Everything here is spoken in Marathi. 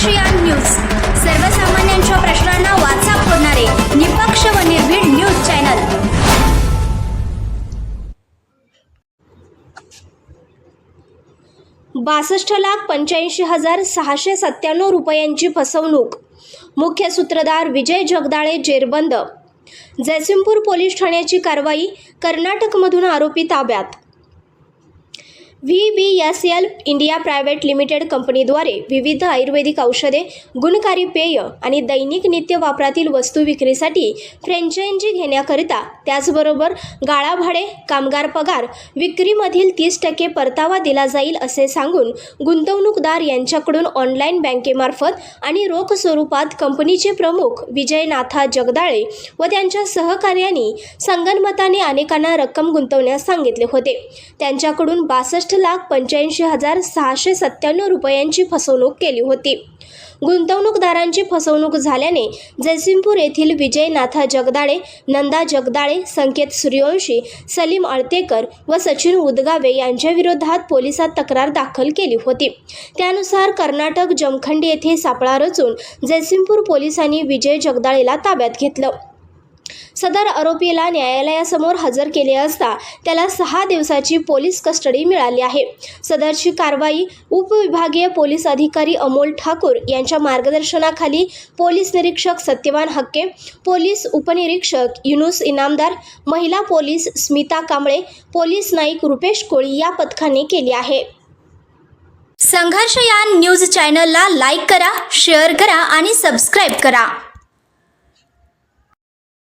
ASEAN news. सर्वसामान्यांच्या प्रश्नांना वाचा फोडणारे निपक्ष व निर्भीड न्यूज चॅनल. बासष्ट लाख पंच्याऐंशी हजार सहाशे सत्त्याण्णव रुपयांची फसवणूक. मुख्य सूत्रधार विजय जगदाळे जेरबंद. जयसिंगपूर पोलीस ठाण्याची कारवाई कर्नाटकमधून आरोपी ताब्यात. V B S L India private limited कंपनीद्वारे विविध आयुर्वेदिक औषधे गुणकारी पेय आणि दैनिक नित्य वापरातील वस्तू विक्रीसाठी फ्रँचायझी घेण्याकरिता त्याचबरोबर गाळा भाडे कामगार पगार विक्रीमधील तीस टक्के परतावा दिला जाईल असे सांगून गुंतवणूकदार यांच्याकडून ऑनलाईन बँकेमार्फत आणि रोख स्वरूपात कंपनीचे प्रमुख विजयनाथा जगदाळे व त्यांच्या सहकार्यांनी संगनमताने अनेकांना रक्कम गुंतवण्यास सांगितले होते. त्यांच्याकडून बासष्ट लाख पंच्याऐंशी हजार सहाशे सत्त्याण्णव रुपयांची फसवणूक केली होती. गुंतवणूकदारांची फसवणूक झाल्याने जयसिंगपूर येथील विजयनाथा जगदाळे नंदा जगदाळे संकेत सूर्यवंशी सलीम अळतेकर व सचिन उदगावे यांच्याविरोधात पोलिसात तक्रार दाखल केली होती. त्यानुसार कर्नाटक जमखंडी येथे सापळा रचून जयसिंगपूर पोलिसांनी विजय जगदाळेला ताब्यात घेतलं. सदर आरोपीला न्यायालयासमोर हजर केले असता त्याला सहा दिवसाची पोलीस कस्टडी मिळाली आहे. सदरची कारवाई उपविभागीय पोलीस अधिकारी अमोल ठाकूर यांच्या मार्गदर्शनाखाली पोलीस निरीक्षक सत्यवान हक्के पोलीस उपनिरीक्षक युनुस इनामदार महिला पोलीस स्मिता कांबळे पोलीस नाईक रुपेश कोळी या पथकाने केली आहे. संघर्ष या न्यूज चॅनलला लाईक करा शेअर करा आणि सबस्क्राईब करा.